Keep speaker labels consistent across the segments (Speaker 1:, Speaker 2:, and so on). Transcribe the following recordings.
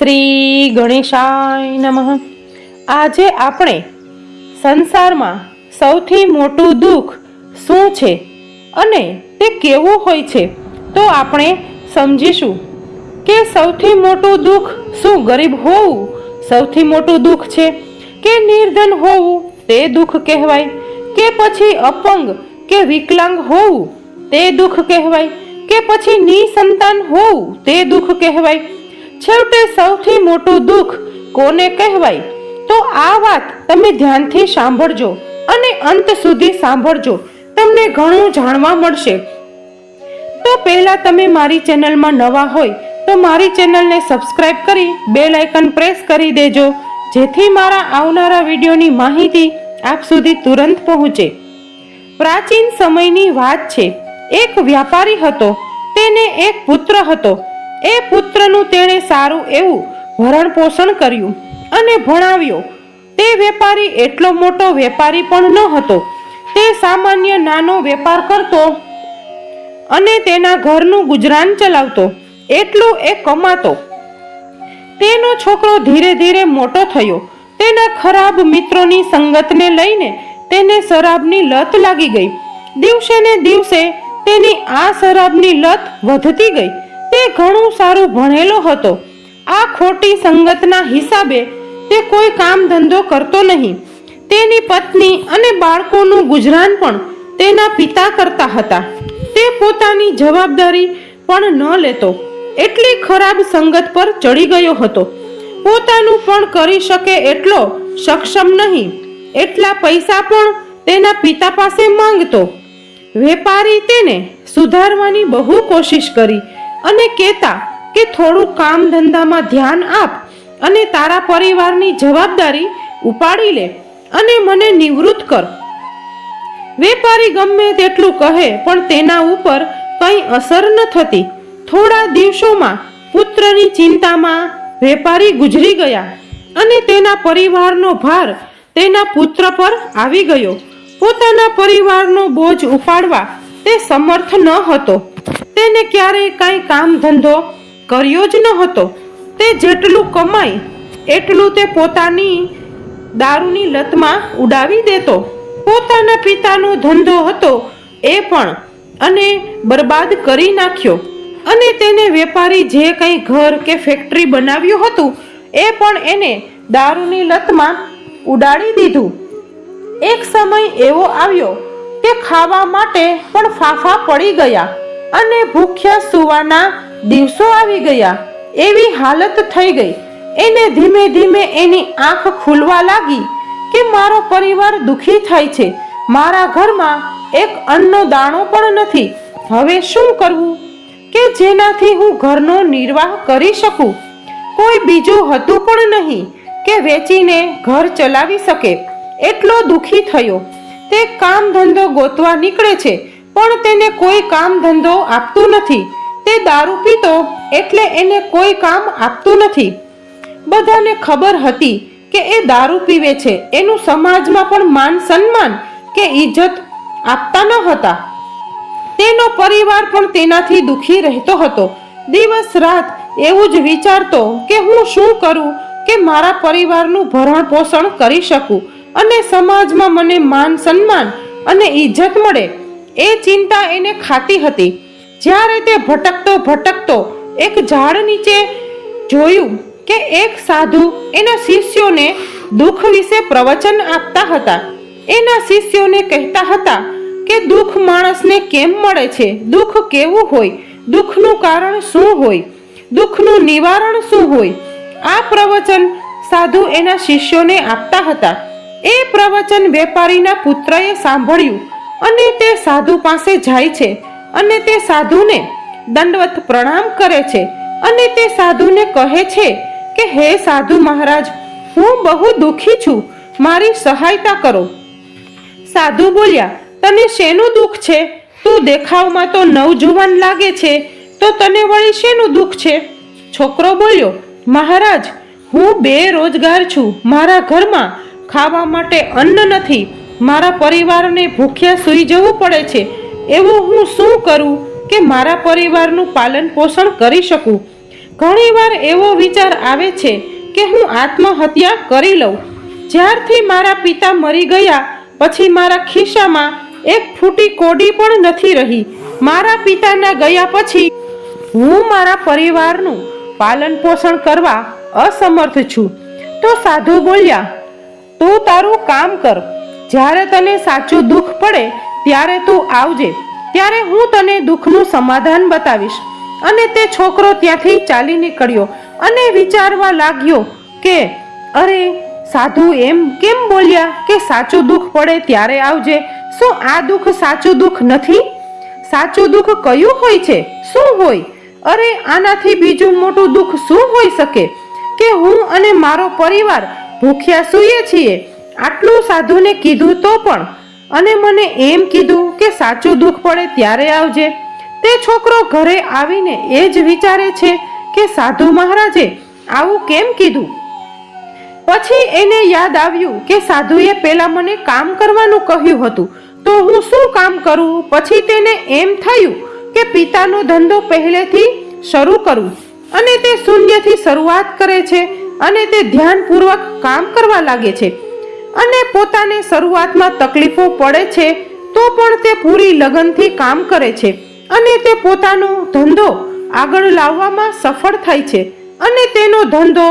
Speaker 1: શ્રી ગણેશાય નમઃ. આજે આપણે સંસારમાં સૌથી મોટું દુઃખ શું છે અને તે કેવું હોય છે તો આપણે સમજીશું કે સૌથી મોટું દુઃખ શું ગરીબ હોવું, સૌથી મોટું દુઃખ છે કે નિર્ધન હોવું, તે દુઃખ કહેવાય. કે પછી અપંગ કે વિકલાંગ હોવું, તે દુઃખ કહેવાય. કે પછી નિસંતાન હોવું, તે દુઃખ કહેવાય. છેવટે સૌથી મોટું દુઃખ કોને કહેવાય? તો આ વાત તમે ધ્યાનથી સાંભળજો અને અંત સુધી સાંભળજો. તમને ઘણું જાણવા મળશે. તો પહેલા તમે મારી ચેનલમાં નવા હોય, તો મારી ચેનલને સબસ્ક્રાઇબ કરી બેલ આઇકન પ્રેસ કરી દેજો, જેથી મારા આવનારા વિડીયોની માહિતી આપ સુધી તુરંત પહોંચે. પ્રાચીન સમયની વાત છે, એક વ્યાપારી હતો, તેને એક પુત્ર હતો એ પુત્રનું તેણે સારું એવું ભરણ પોષણ કર્યું અને ભણાવ્યો. તે વેપારી એટલો મોટો વેપારી પણ ન હતો. તે સામાન્ય નાનો વેપાર કરતો અને તેના ઘરનું ગુજરાન ચલાવતો. એટલું એ કમાતો. તેનો છોકરો ધીરે ધીરે મોટો થયો. તેના ખરાબ મિત્રોની સંગતને લઈને તેને શરાબની લત લાગી ગઈ. દિવસે ને દિવસે તેની આ શરાબની લત વધતી ગઈ. ઘણું સારું ભણેલો હતો. આ ખોટી સંગતના હિસાબે તે કોઈ કામ ધંધો કરતો નહીં. તેની પત્ની અને બાળકોનું ગુજરાન પણ તેના પિતા કરતા હતા. તે પોતાની જવાબદારી પણ ન લેતો. એટલી ખરાબ સંગત પર ચડી ગયો હતો. પોતાનું પણ કરી શકે એટલો સક્ષમ નહીં. એટલા પૈસા પણ તેના પિતા પાસે માંગતો. વેપારી તેને સુધારવાની બહુ કોશિશ કરી. અને કહેતા કે થોડું કામ ધંધામાં ધ્યાન આપ અને તારા પરિવારની જવાબદારી ઉપાડી લે અને મને નિવૃત્ત કર. વેપારી ગમે તેટલું કહે, પણ તેના ઉપર કંઈ અસર ન થતી. થોડા દિવસોમાં પુત્રની ચિંતામાં વેપારી ગુજરી ગયા અને તેના પરિવારનો ભાર તેના પુત્ર પર આવી ગયો. પોતાના પરિવારનો બોજ ઉપાડવા તે સમર્થ ન હતો. તેને ક્યારેય કાંઈ કામ ધંધો કર્યો જ ન હતો તે જેટલું કમાય, એટલું તે પોતાની દારૂની લતમાં ઉડાવી દેતો. પોતાના પિતાનો ધંધો હતો એ પણ, અને બરબાદ કરી નાખ્યો. અને તેને વેપારી જે કંઈ ઘર કે ફેક્ટરી બનાવ્યું હતું, એ પણ એને દારૂની લતમાં ઉડાડી દીધું. એક સમય એવો આવ્યો કે ખાવા માટે પણ ફાફા પડી ગયા. અને ભૂખ્યા સુવાના દિવસો આવી ગયા. એવી હાલત થઈ ગઈ. એને ધીમે ધીમે એની આંખ ખુલવા લાગી કે મારો પરિવાર દુખી થાય છે. મારા ઘરમાં એક અન્નનો દાણો પણ નથી. હવે શું કરવું? કે જેનાથી હું ઘરનો નિર્વાહ કરી શકું? કોઈ બીજું હતું પણ નહીં કે વેચીને ઘર ચલાવી શકે. એટલો દુખી થયો. તે કામ ધંધો ગોતવા નીકળે છે. પણ તેને કોઈ કામ ધંધો આપતું નથી. તે દારૂ પીતો એટલે એને કોઈ કામ આપતું નથી. બધાને ખબર હતી કે એ દારૂ પીવે છે. એનું સમાજમાં પણ માન સન્માન કે ઇજ્જત આપતા ન હતા. તેનો પરિવાર પણ તેનાથી દુખી રહેતો હતો. દિવસ રાત એવું જ વિચારતો કે હું શું કરું કે મારા પરિવારનું ભરણ પોષણ કરી શકું અને સમાજમાં મને માન સન્માન અને ઇજ્જત મળે. એ ચિંતા એને ખાતી હતી. જ્યારે તે ભટકતો ભટકતો એક ઝાડ નીચે જોયું કે એક સાધુ એના શિષ્યોને દુઃખ વિશે પ્રવચન આપતા હતા. એના શિષ્યોને કહેતા હતા કે દુઃખ માણસને કેમ મળે છે? દુઃખ કેવું હોય? દુઃખનું કારણ શું હોય? દુઃખનું નિવારણ શું હોય? આ પ્રવચન સાધુ એના શિષ્યોને આપતા હતા. એ પ્રવચન વેપારીના પુત્રએ સાંભળ્યું અને તે સાધુ પાસે જાય છે અને તે સાધુને દંડવત પ્રણામ કરે છે અને તે સાધુને કહે છે કે, હે સાધુ મહારાજ, હું બહુ દુઃખી છું. મારી સહાયતા કરો. સાધુ બોલ્યા, તને શેનું દુઃખ છે? તું દેખાવમાં તો નવજુવાન લાગે છે. તો તને વળી શેનું દુઃખ છે? છોકરો બોલ્યો, મહારાજ, હું બેરોજગાર છું. મારા ઘરમાં ખાવા માટે અન્ન નથી. મારા પરિવારને ભૂખ્યા સૂઈ જવું પડે છે. એવું હું શું કરું કે મારા પરિવારનું પાલન પોષણ કરી શકું? ઘણીવાર એવો વિચાર આવે છે કે હું આત્મહત્યા કરી લઉં. જ્યારથી મારા પિતા મરી ગયા, પછી મારા ખિસ્સામાં એક ફૂટી કોડી પણ નથી રહી. મારા પિતાના ગયા પછી હું મારા પરિવારનું પાલન પોષણ કરવા અસમર્થ છું. તો સાધુ બોલ્યા, તું તારું કામ કર. જ્યારે તને સાચું દુઃખ પડે, ત્યારે તું આવજે. ત્યારે હું તને દુઃખનું સમાધાન બતાવીશ. અને તે છોકરો ત્યાંથી ચાલી નીકળ્યો અને વિચારવા લાગ્યો કે, અરે, સાધુ એમ કેમ બોલ્યા કે સાચું દુઃખ પડે ત્યારે આવજે? શું આ દુઃખ સાચું દુઃખ નથી? સાચું દુઃખ કયું હોય છે? શું હોય? અરે, આનાથી બીજું મોટું દુઃખ શું હોઈ શકે? કે હું અને મારો પરિવાર ભૂખ્યા સૂઈએ છીએ? આટલું સાધુને કીધું તો પણ, અને મને એમ કીધું કે સાચું દુઃખ પડે ત્યારે આવજે. તે છોકરો ઘરે આવીને એ જ વિચારે છે કે સાધુ મહારાજે આવું કેમ કીધું? પછી એને યાદ આવ્યું કે સાધુએ પહેલા મને કામ કરવાનું કહ્યું હતું, તો હું શું કામ કરું? પછી તેને એમ થયું કે પિતાનો ધંધો પહેલેથી શરૂ કરું, અને તે શૂન્યથી શરૂઆત કરે છે, અને તે ધ્યાનપૂર્વક કામ કરવા લાગે છે. અને પોતાને શરૂઆતમાં તકલીફો પડે છે, તો પણ તે પૂરી લગનથી કામ કરે છે અને તે પોતાનો ધંધો આગળ લાવવામાં સફળ થાય છે અને તેનો ધંધો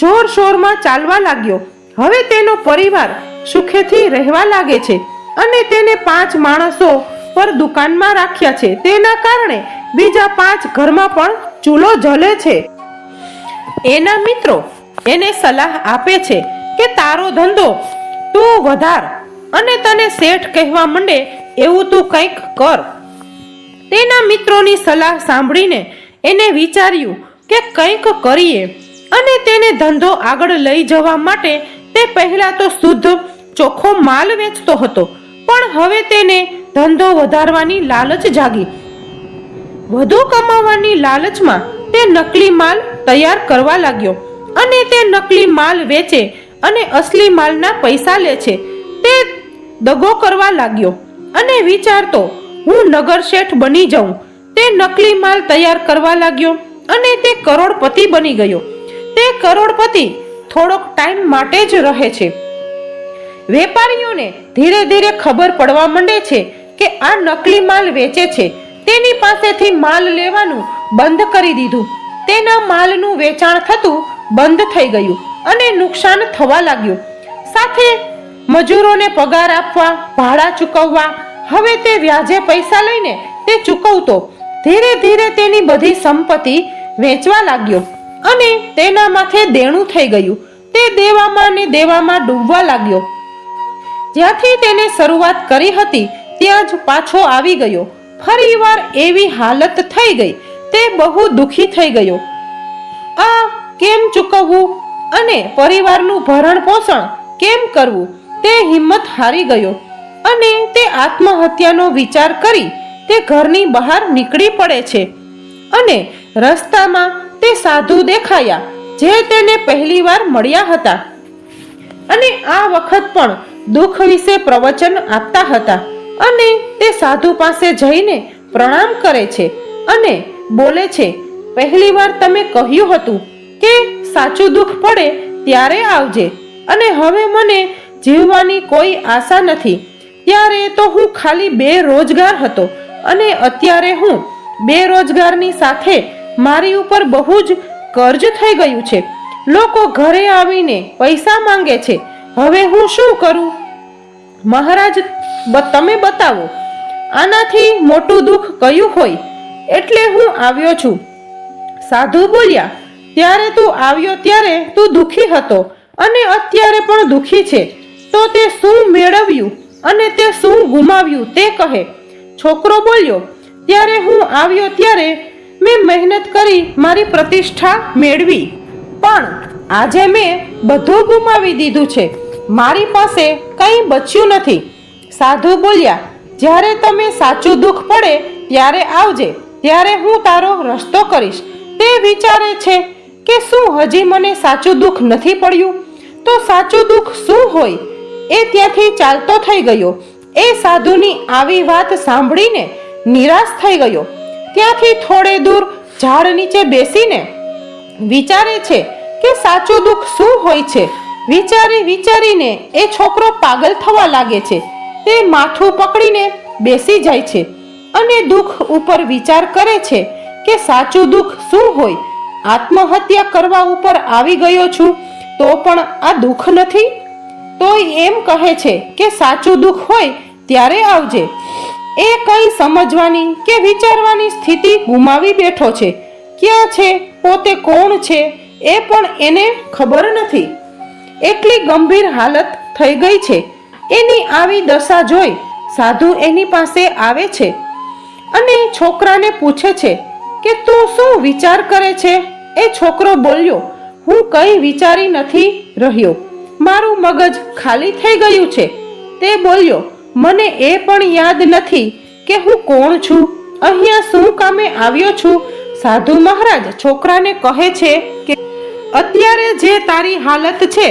Speaker 1: જોરશોરમાં ચાલવા લાગ્યો. હવે તેનો પરિવાર સુખેથી રહેવા લાગે છે અને તેને પાંચ માણસો પર દુકાનમાં રાખ્યા છે. તેના કારણે બીજા પાંચ ઘરમાં પણ ચૂલો જલે છે. એના મિત્રો એને સલાહ આપે છે કે તારો ધંધો તું વધાર અને તને શેઠ કહેવા માંડે એવું તું કંઈક કર. તેના મિત્રોની સલાહ સાંભળીને એને વિચાર્યું કે કંઈક કરીએ અને તેને ધંધો આગળ લઈ જવા માટે તે પહેલા તો શુદ્ધ ચોખ્ખો માલ વેચતો હતો, પણ હવે તેને ધંધો વધારવાની લાલચ જાગી. વધુ કમાવાની લાલચમાં તે નકલી માલ તૈયાર કરવા લાગ્યો અને તે નકલી માલ વેચે અને અસલી માલના પૈસા લે છે. તે દગો કરવા લાગ્યો અને વિચારતો, હું નગર શેઠ બની જાઉં. તે નકલી માલ તૈયાર કરવા લાગ્યો અને તે કરોડપતિ બની ગયો. તે કરોડપતિ થોડોક ટાઈમ માટે જ રહે છે. વેપારીઓને ધીરે ધીરે ખબર પડવા માંડે છે કે આ નકલી માલ વેચે છે. તેની પાસેથી માલ લેવાનું બંધ કરી દીધું. તેના માલનું વેચાણ થતું બંધ થઈ ગયું. અને નુકસાન થવા લાગ્યું. સાથે મજૂરોને પગાર આપવા, ભાડા ચૂકવવા, હવે તે વ્યાજે પૈસા લઈને તે ચૂકવતો, ધીરે ધીરે તેની બધી સંપત્તિ વેચવા લાગ્યો અને તેના માથે દેણું થઈ ગયું. તે દેવામાં ને દેવામાં ડૂબવા લાગ્યો. જ્યાંથી તેને શરૂઆત કરી હતી, ત્યાં જ પાછો આવી ગયો. ફરીવાર એવી હાલત થઈ ગઈ. તે બહુ દુખી થઈ ગયો. આ કેમ ચૂકવવું? અને પરિવારનું ભરણ પોષણ કેમ કરવું તે હિંમત હારી ગયો અને તે આત્મહત્યાનો વિચાર કરી તે ઘરની બહાર નીકળી પડે છે. અને રસ્તામાં તે સાધુ દેખાયા જે તેને પહેલીવાર મળ્યા હતા. અને આ વખત પણ દુઃખ વિશે પ્રવચન આપતા હતા અને તે સાધુ પાસે જઈને પ્રણામ કરે છે અને બોલે છે પહેલીવાર તમે કહ્યું હતું કે સાચું દુઃખ પડે ત્યારે આવજે. અને હવે મને જીવવાની કોઈ આશા નથી. ત્યારે તો હું ખાલી બેરોજગાર હતો અને અત્યારે હું બેરોજગારની સાથે મારી ઉપર બહુ જ કર્જ થઈ ગયું છે. લોકો ઘરે આવીને પૈસા માંગે છે. હવે હું શું કરું? મહારાજ તમે બતાવો. આનાથી મોટું દુઃખ કયું હોય? એટલે હું આવ્યો છું. સાધુ બોલ્યા ત્યારે તું આવ્યો ત્યારે તું દુખી હતો અને અત્યારે પણ દુખી છે. તો તે શું મેળવ્યું અને તે શું ગુમાવ્યું તે કહે. છોકરો બોલ્યો, ત્યારે હું આવ્યો ત્યારે મેં મહેનત કરી મારી પ્રતિષ્ઠા મેળવી. પણ આજે મેં બધું ગુમાવી દીધું છે. મારી પાસે કંઈ બચ્યું નથી. સાધુ બોલ્યા, જ્યારે તમે સાચું દુઃખ પડે ત્યારે આવજે. ત્યારે હું તારો રસ્તો કરીશ. તે વિચારે છે કે શું હજી મને સાચું દુઃખ નથી પડ્યું? તો સાચું દુઃખ શું હોય? એ ત્યાંથી ચાલતો થઈ ગયો. એ સાધુની આવી વાત સાંભળીને નિરાશ થઈ ગયો. ત્યાંથી થોડે દૂર ઝાડ નીચે બેસીને વિચારે છે કે સાચું દુઃખ શું હોય છે? વિચારી વિચારીને એ છોકરો પાગલ થવા લાગે છે. તે માથું પકડીને બેસી જાય છે અને દુઃખ ઉપર વિચાર કરે છે કે સાચું દુઃખ શું હોય? આત્મહત્યા કરવા ઉપર આવી ગયો છું, તો પણ આ દુઃખ નથી? તોય એમ કહે છે કે સાચું દુઃખ હોય ત્યારે આવજે. એ કંઈ સમજવાની કે વિચારવાની સ્થિતિ ગુમાવી બેઠો છે. ક્યાં છે? પોતે કોણ છે? એ પણ એને ખબર નથી. એટલી ગંભીર હાલત થઈ ગઈ છે. એની આવી દશા જોઈ સાધુ એની પાસે આવે છે અને છોકરાને પૂછે છે કે તું શું વિચાર કરે છે? એ છોકરો બોલ્યો, હું કંઈ વિચારી નથી રહ્યો. મારું મગજ ખાલી થઈ ગયું છે. તે બોલ્યો, મને એ પણ યાદ નથી કે હું કોણ છું. અહીંયા શું કામે આવ્યો છું? સાધુ મહારાજ, છોકરાને કહે છે કે, અત્યારે જે તારી હાલત છે,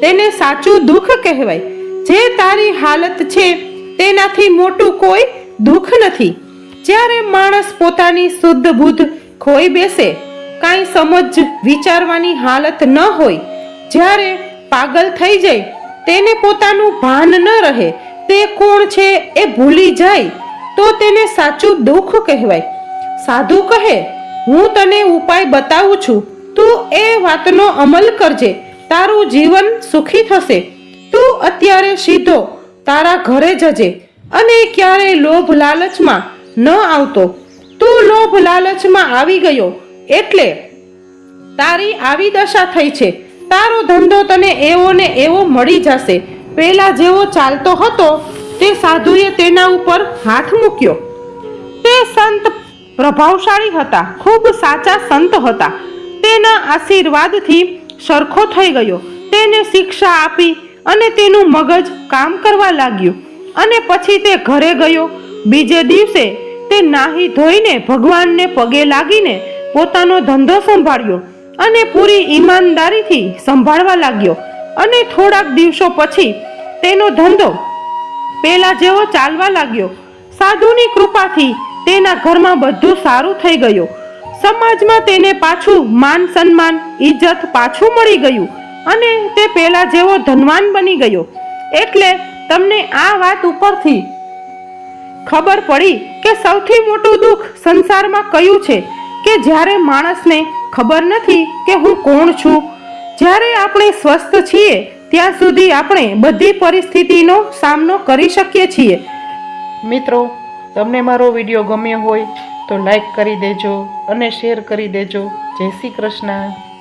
Speaker 1: તેને સાચું દુઃખ કહેવાય. જે તારી હાલત છે, તેનાથી મોટું કોઈ દુઃખ નથી. જ્યારે માણસ પોતાની શુદ્ધ બુદ્ધ ખોઈ બેસે કાંઈ સમજ વિચારવાની હાલત ન હોય. જ્યારે પાગલ થઈ જાય, તેને પોતાનું ભાન ન રહે, તે કોણ છે એ ભૂલી જાય, તો તેને સાચું દુઃખ કહેવાય. સાધુ કહે, હું તને ઉપાય બતાવું છું. તું એ વાતનો અમલ કરજે. તારું જીવન સુખી થશે. તું અત્યારે સીધો તારા ઘરે જજે અને ક્યારેય લોભ લાલચમાં ન આવતો. તું લોભ લાલચમાં આવી ગયો. એટલે તારી આવી દશા થઈ છે. તારો ધંધો તને એવો ને એવો મળી જશે. પહેલા જેવો ચાલતો હતો, તે સાધુએ તેના ઉપર હાથ મૂક્યો. તે સંત પ્રભાવશાળી હતા, ખૂબ સાચા સંત હતા. તેના આશીર્વાદથી સરખો થઈ ગયો. તેને શિક્ષા આપી અને તેનું મગજ કામ કરવા લાગ્યું. અને પછી તે ઘરે ગયો. બીજે દિવસે તે નાહી ધોઈને ભગવાનને પગે લાગીને પોતાનો ધંધો સંભાળ્યો અને પૂરી ઈમાનદારીથી સંભાળવા લાગ્યો. અને થોડાક દિવસો પછી તેનો ધંધો પહેલા જેવો ચાલવા લાગ્યો. સાધુની કૃપાથી તેના ઘરમાં બધું સારું થઈ ગયું. સમાજમાં તેને પાછું માન સન્માન ઇજ્જત પાછું મળી ગયું અને તે પહેલા જેવો ધનવાન બની ગયો. એટલે તમને આ વાત ઉપરથી ખબર પડી કે સૌથી મોટું દુઃખ સંસારમાં કયું છે? કે જ્યારે માણસને ખબર નથી કે હું કોણ છું, જ્યારે આપણે સ્વસ્થ છીએ, ત્યાં સુધી આપણે બધી પરિસ્થિતિનો સામનો કરી શકીએ છીએ.
Speaker 2: મિત્રો, તમને મારો વીડિયો ગમ્યો હોય તો લાઈક કરી દેજો અને શેર કરી દેજો. જય શ્રી કૃષ્ણ.